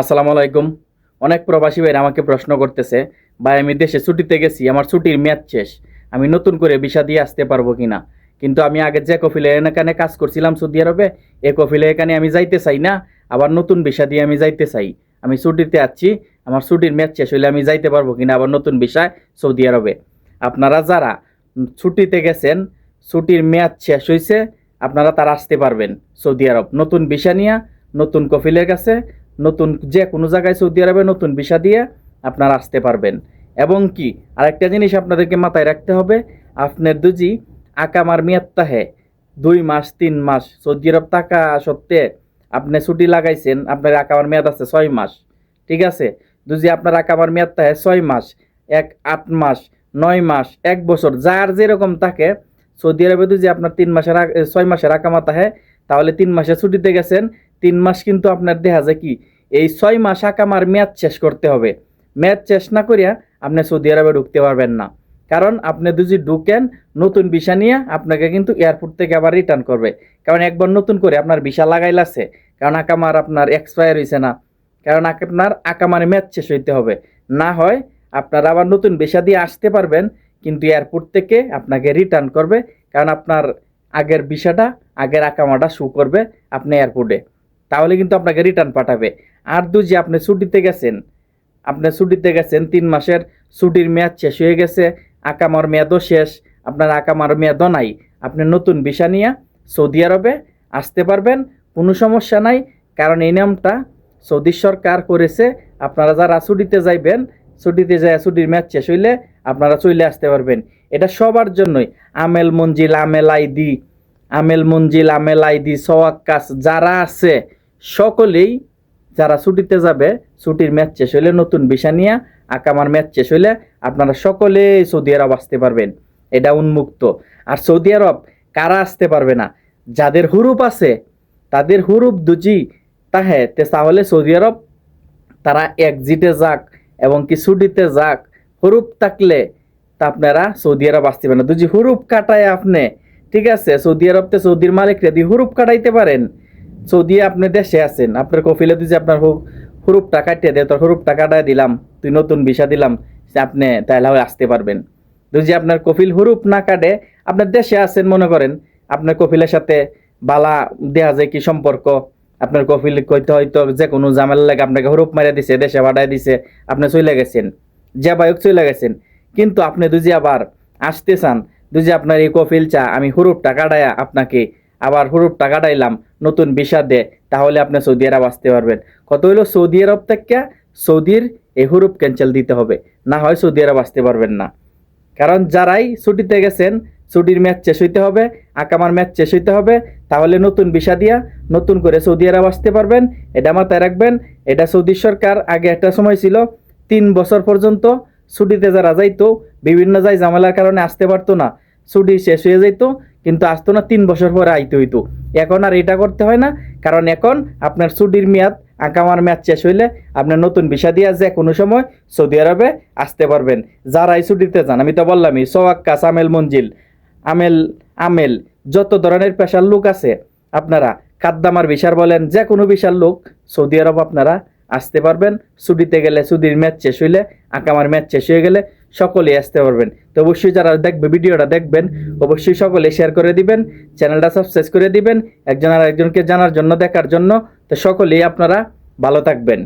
আসসালামু আলাইকুম। অনেক প্রবাসী ভাইরা আমাকে প্রশ্ন করতেছে, ভাই, আমি দেশে ছুটিতে গেছি, আমার ছুটির মেয়াদ শেষ, আমি নতুন করে ভিসা দিয়ে আসতে পারব কিনা? কিন্তু আমি আগে যে কফিলে এখানে কাজ করছিলাম সৌদি আরবে, এ কফিলে এখানে আমি যাইতে চাই না, আবার নতুন ভিসা দিয়ে আমি যাইতে চাই। আমি ছুটিতে আসছি আমার ছুটির মেয়াদ শেষ হইলে আমি যাইতে পারব কি না আবার নতুন ভিসায় সৌদি আরবে। আপনারা যারা ছুটিতে গেছেন, ছুটির মেয়াদ শেষ হয়েছে আপনারা তারা আসতে পারবেন সৌদি আরব। নতুন ভিসা নিয়ে নতুন কফিলের কাছে নতুন যে কোনো জায়গায় সৌদি আরবে নতুন ভিসা দিয়ে আপনারা আসতে পারবেন। এবং কি, আরেকটা জিনিস আপনাদেরকে মাথায় রাখতে হবে, আপনার দুজি আকামার মেয়াদটা হে দুই মাস, তিন মাস সৌদি আরব টাকা সত্ত্বে আপনি ছুটি লাগাইছেন, আপনার আকামার মেয়াদ আছে ছয় মাস, ঠিক আছে? দুজি আপনার আকামার মেয়াদটা হে ছয় মাস, এক, আট মাস, নয় মাস, এক বছর, যার যেরকম থাকে, সৌদি আরবে যদি আপনার তিন মাসের ছয় মাসের আকামা থাকে তাহলে তিন মাসে ছুটিতে গেছেন তিন মাস কিন্তু আপনার দেখা যায় কি, এই ছয় মাস আকামার মেয়াদ শেষ করতে হবে। মেয়াদ শেষ না করিয়া আপনি সৌদি আরবে ঢুকতে পারবেন না। কারণ আপনি যদি ঢুকেন, নতুন ভিসা নিয়ে আপনাকে কিন্তু এয়ারপোর্ট থেকে আবার রিটার্ন করবে। কারণ একবার নতুন করে আপনার ভিসা লাগাইলাছে, কারণ আকামার আপনার এক্সপায়ার হয়েছে না। কারণ আপনার আকামার মেয়াদ শেষ হইতে হবে। না হয় আপনার আবার নতুন ভিসা দিয়ে আসতে পারবেন, কিন্তু এয়ারপোর্ট থেকে আপনাকে রিটার্ন করবে, কারণ আপনার আগের ভিসাটা, আগের আকামাটা শু করবে আপনি এয়ারপোর্টে তাহলে কিন্তু আপনাকে রিটার্ন পাঠাবে। আর দু যে আপনি ছুটিতে গেছেন, আপনি ছুটিতে গেছেন তিন মাসের, ছুটির মেয়াদ শেষ হয়ে গেছে, আকামার মেয়াদও শেষ, আপনার আকামার মেয়াদও নাই। আপনি নতুন ভিসা নিয়ে সৌদি আরবে আসতে পারবেন, কোনো সমস্যা নাই, কারণ এই নিয়মটা সৌদি সরকার করেছে। আপনারা যারা ছুটিতে যাইবেন, ছুটিতে যায় ছুটির মেয়াদ শেষ হইলে আপনারা চলে আসতে পারবেন। এটা সবার জন্যই। আমেল মঞ্জিল, আমেল আইদি আমেল মঞ্জিল, আমেল আইদি সোয়াক্কাস যারা আছে সকলেই যারা ছুটিতে যাবে, ছুটির ম্যাচ শেষ হইলে নতুন ভিসা নিয়ে আকামার ম্যাচ শেষ হইলে আপনারা সকলেই সৌদি আরব আসতে পারবেন। এটা উন্মুক্ত। আর সৌদি আরব কারা আসতে পারবে না? যাদের হুরুপ আছে, তাদের হুরুপ দুজি তাহে, তে তাহলে সৌদি আরব তারা একজিটে যাক এবং কি ছুটিতে যাক। হুরুপ থাকলে তা আপনারা সৌদি আরব আসতে পারেন দুজি হুরুপ কাটায় আপনি, ঠিক আছে? সৌদি আরবতে সৌদির মালিক রেদি হুরুপ কাটাইতে পারেন সৌদি আপনি দেশে আছেন, আপনার কফিলে দুজি আপনার হু- হুরুপটা কাটিয়ে দেয়, তোর হুরুপটা কাটায় দিলাম, তুই নতুন ভিসা দিলাম আপনি তাহলে আসতে পারবেন। যদি আপনার কফিল হুরুপ না কাটে আপনার দেশে আছেন মনে করেন, আপনার কফিলের সাথে বালা দেয়া যায় কি সম্পর্ক? আপনার কফিল কইতে হয়তো যে কোনো ঝামেলা লাগে আপনাকে হুরুপ মারিয়া দিছে, দেশে পাঠায় দিছে, আপনি চলে গেছেন। যে বায়ক চলে গেছেন। কিন্তু আপনি দুজি আবার আসতে চান দুজি আপনার এই কফিল চা, আমি হুরুপটা কাটায়া আপনাকে আবার হুরুপটা কাটাইলাম নতুন ভিসা দে, তাহলে আপনি সৌদি আরব আসতে পারবেন। কত হইল সৌদি আরব থেকে সৌদির এই হুরুপ ক্যান্সেল দিতে হবে, না হয় সৌদি আরব আসতে পারবেন না। কারণ যারাই ছুটিতে গেছেন, ছুটির ম্যাচ শেষ হইতে হবে, আকামার ম্যাচ শেষ হইতে হবে, তাহলে নতুন ভিসা দিয়া নতুন করে সৌদি আরব আসতে পারবেন। এটা মাথায় রাখবেন, এটা সৌদি সরকার আগে একটা সময় ছিল, তিন বছর পর্যন্ত ছুটিতে যারা যাইতো, বিভিন্ন যাই ঝামেলার কারণে আসতে পারতো না, ছুটি শেষ হয়ে যাইতো কিন্তু আসতো না, তিন বছর পরে আইতে হইতো। এখন আর এটা করতে হয় না, কারণ এখন আপনার ছুটির মেয়াদ আকামার ম্যাচ শেষ হইলে আপনার নতুন ভিসা দিয়া যে কোনো সময় সৌদি আরবে আসতে পারবেন। যারা এই ছুটিতে যান, আমি তো বললামই সোয়াক্কাস আমেল মঞ্জিল, আমেল আমেল, যত ধরনের পেশার লোক আছে, আপনারা কাদ্দামার বিশার বলেন, যে কোনো বিশার লোক সৌদি আরব আপনারা আসতে পারবেন। ছুটিতে গেলে ছুটির ম্যাচ শেষ হইলে আঁকামার ম্যাচ শেষ হয়ে গেলে সকলেই আসতে পারবেন। তো অবশ্যই যারা দেখবে, ভিডিওটা দেখবেন, অবশ্যই সকলে শেয়ার করে দিবেন চ্যানেলটা সাবস্ক্রাইব করে দিবেন, একজন আর একজনকে জানার জন্য, দেখার জন্য। তো সকলেই আপনারা ভালো থাকবেন।